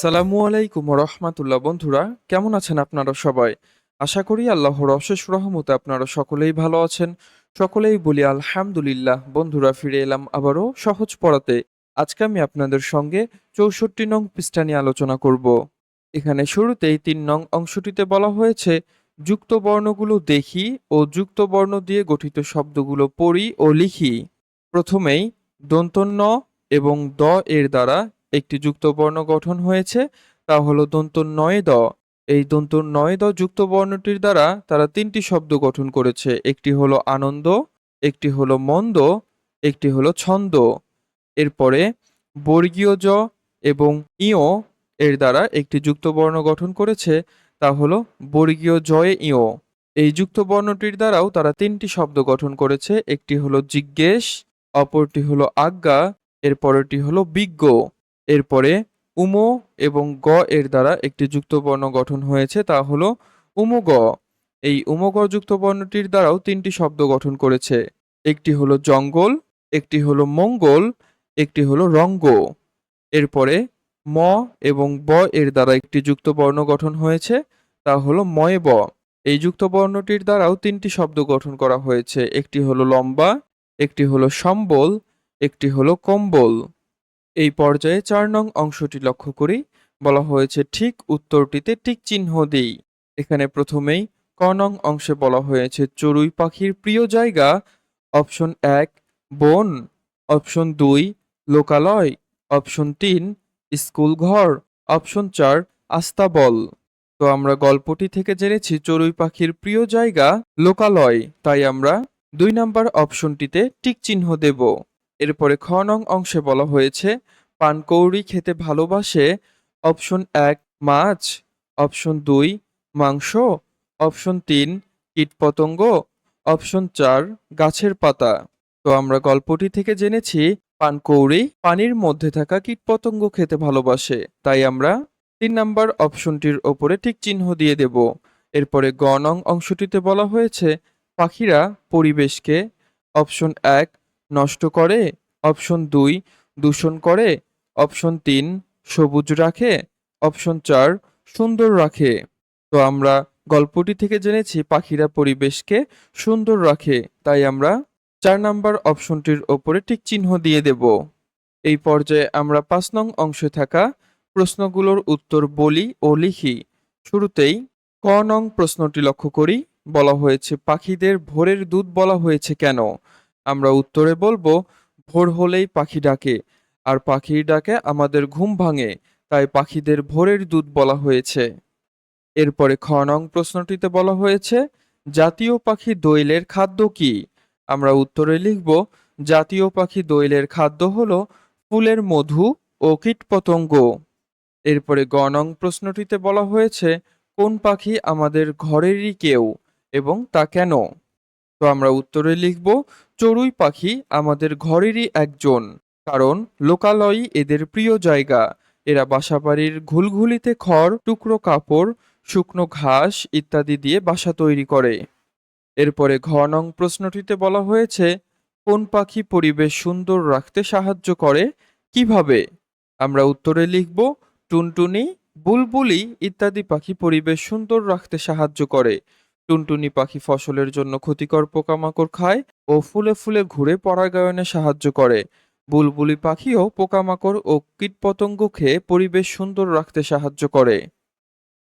আসসালামু আলাইকুম রহমাতুল্লাহ বন্ধুরা, কেমন আছেন আপনারা সবাই? আশা করি আল্লাহর অশেষ রহমতে আপনারা সকলেই ভালো আছেন। সকলেই বলি আলহামদুলিল্লাহ। বন্ধুরা, ফিরে এলাম আবারও সহজ পড়াতে। আজকে আমি আপনাদের সঙ্গে চৌষট্টি নং পৃষ্ঠা নিয়ে আলোচনা করব। এখানে শুরুতেই তিন নং অংশটিতে বলা হয়েছে, যুক্ত বর্ণগুলো দেখি ও যুক্ত বর্ণ দিয়ে গঠিত শব্দগুলো পড়ি ও লিখি। প্রথমেই দন্তন্য এবং দ এর দ্বারা একটি যুক্ত বর্ণ গঠন হয়েছে, তা হলো দন্ত নয় দ এই দন্ত নয় দ যুক্ত বর্ণটির দ্বারা তারা তিনটি শব্দ গঠন করেছে, একটি হলো আনন্দ, একটি হলো মন্দ, একটি হলো ছন্দ। এরপরে বর্গীয় জ এবং ইয় এর দ্বারা একটি যুক্ত বর্ণ গঠন করেছে, তা হলো বর্গীয় জয়ে ইয়। এই যুক্ত বর্ণটির দ্বারাও তারা তিনটি শব্দ গঠন করেছে, একটি হলো জিজ্ঞেস, অপরটি হলো আজ্ঞা এর পরেরটি হলো বিজ্ঞ। এরপরে উমো এবং গ এর দ্বারা একটি যুক্ত বর্ণ গঠন হয়েছে, তা হলো উমগ এই উমগ যুক্ত বর্ণটির দ্বারাও তিনটি শব্দ গঠন করেছে। একটি হলো জঙ্গল, একটি হলো মঙ্গল, একটি হলো রঙ্গ। এরপরে ম এবং ব এর দ্বারা একটি যুক্ত বর্ণ গঠন হয়েছে, তা হলো ময় ব। এই যুক্ত বর্ণটির দ্বারাও তিনটি শব্দ গঠন করা হয়েছে, একটি হলো লম্বা, একটি হলো সম্বল, একটি হলো কম্বল। এই পর্যায়ে চার নং অংশটি লক্ষ্য করি। বলা হয়েছে, ঠিক উত্তরটিতে টিক চিহ্ন দিই। এখানে প্রথমেই ক নং অংশে বলা হয়েছে, চড়ুই পাখির প্রিয় জায়গা। অপশন এক, বন। অপশন দুই, লোকালয়। অপশন তিন, স্কুল ঘর। অপশন চার আস্তাবল তো আমরা গল্পটি থেকে জেনেছি, চড়ুই পাখির প্রিয় জায়গা, লোকালয়। তাই আমরা দুই নাম্বার অপশনটিতে টিক চিহ্ন দেব। এরপরে খ নং অংশে বলা হয়েছে পানকৌড়ি খেতে ভালোবাসে, অপশন এক, মাছ, অপশন দুই, মাংস, অপশন তিন, কীটপতঙ্গ, অপশন চার, গাছের পাতা। তো আমরা গল্পটি থেকে জেনেছি পানকৌড়ি পানির মধ্যে থাকা কীটপতঙ্গ খেতে ভালোবাসে। তাই আমরা তিন নাম্বার অপশনটির ওপরে ঠিক চিহ্ন দিয়ে দেব। এরপরে গ নং অংশটিতে বলা হয়েছে, পাখিরা পরিবেশকে, অপশন এক নষ্ট করে, অপশন দুই, দূষণ করে, অপশন তিন, সবুজ রাখে, অপশন চার, সুন্দর রাখে। তো আমরা গল্পটি থেকে জেনেছি পাখিরা পরিবেশকে সুন্দর রাখে, তাই আমরা চার নাম্বার অপশনটির ওপরে টিক চিহ্ন দিয়ে দেব। এই পর্যায়ে আমরা পাঁচ নং অংশে থাকা প্রশ্নগুলোর উত্তর বলি ও লিখি। শুরুতেই ক নং প্রশ্নটি লক্ষ্য করি, বলা হয়েছে, পাখিদের ভোরের দুধ বলা হয়েছে কেন? আমরা উত্তরে বলব, ভোর হলেই পাখি ডাকে। আর পাখির ডাকে আমাদের ঘুম ভাঙে, তাই পাখিদের ভোরের দুধ বলা হয়েছে। এরপরে খ নং প্রশ্নটিতে বলা হয়েছে, জাতীয় পাখি দোয়েলের খাদ্য কি? আমরা উত্তরে লিখব, জাতীয় পাখি দোয়েলের খাদ্য হলো ফুলের মধু ও কীটপতঙ্গ। এরপরে গ নং প্রশ্নটিতে বলা হয়েছে, কোন পাখি আমাদের ঘরেরই কেউ এবং তা কেন? তো আমরা উত্তরে লিখব, চড়ুই পাখি আমাদের ঘরেরই একজন, কারণ লোকালয়ই এদের প্রিয় জায়গা। এরা বাসাবাড়ির ঘুলঘুলিতে খড়, টুকরো কাপড়, শুকনো ঘাস ইত্যাদি দিয়ে বাসা তৈরি করে। এরপরে ঘ নং প্রশ্নটিতে বলা হয়েছে, কোন পাখি পরিবেশ সুন্দর রাখতে সাহায্য করে? কীভাবে? আমরা উত্তরে লিখব, টুনটুনি, বুলবুলি ইত্যাদি পাখি পরিবেশ সুন্দর রাখতে সাহায্য করে। টুনটুনি পাখি ফসলের জন্য ক্ষতিকর পোকামাকড় খায় ও ফুলে ফুলে ঘুরে পরাগায়নে সাহায্য করে। বুলবুলি পাখিও পোকামাকড় ও কীটপতঙ্গ খেয়ে পরিবেশ সুন্দর রাখতে সাহায্য করে।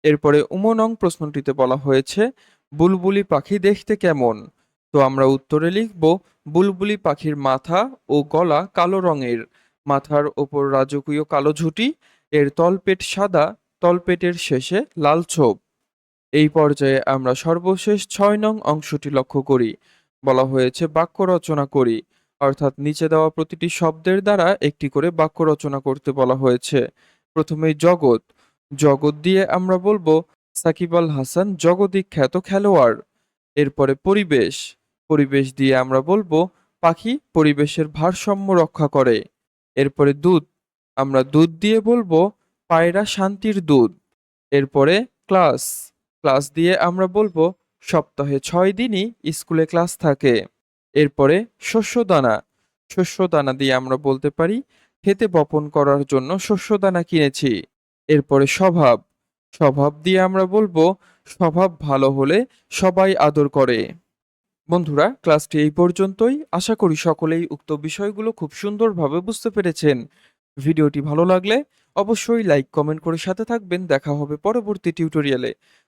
এরপরে উমনং প্রশ্নটিতে বলা হয়েছে, বুলবুলি পাখি দেখতে কেমন? তো আমরা উত্তরে লিখব, বুলবুলি পাখির মাথা ও গলা কালো রঙের। মাথার ওপর রাজকীয় কালো ঝুঁটি, এর তলপেট সাদা, তলপেটের শেষে লাল ছোপ। এই পর্যায়ে আমরা সর্বশেষ ছয় নং অংশটি লক্ষ্য করি। বলা হয়েছে, বাক্য রচনা করি। অর্থাৎ নিচে দেওয়া প্রতিটি শব্দের দ্বারা একটি করে বাক্য রচনা করতে বলা হয়েছে। প্রথমেই জগৎ। জগৎ দিয়ে আমরা বলব, সাকিব আল হাসান জগতিক খ্যাত খেলোয়াড়। এরপরে পরিবেশ। পরিবেশ দিয়ে আমরা বলব, পাখি পরিবেশের ভারসাম্য রক্ষা করে। এরপরে দুধ। আমরা দুধ দিয়ে বলব, পায়রা শান্তির দুধ। এরপরে ক্লাস। ক্লাস দিয়ে আমরা বলব, সপ্তাহে ছয় দিনই স্কুলে ক্লাস থাকে। এরপরে শস্যদানা। শস্যদানা দিয়ে আমরা বলতে পারি, খেতে বপন করার জন্য শস্যদানা কিনেছি। এরপরে স্বভাব। স্বভাব দিয়ে আমরা বলব, স্বভাব ভালো হলে সবাই আদর করে। বন্ধুরা, ক্লাসটি এই পর্যন্তই। আশা করি সকলেই উক্ত বিষয়গুলো খুব সুন্দরভাবে বুঝতে পেরেছেন। ভিডিওটি ভালো লাগলে অবশ্যই লাইক, কমেন্ট করে সাথে থাকবেন। দেখা হবে পরবর্তী টিউটোরিয়ালে।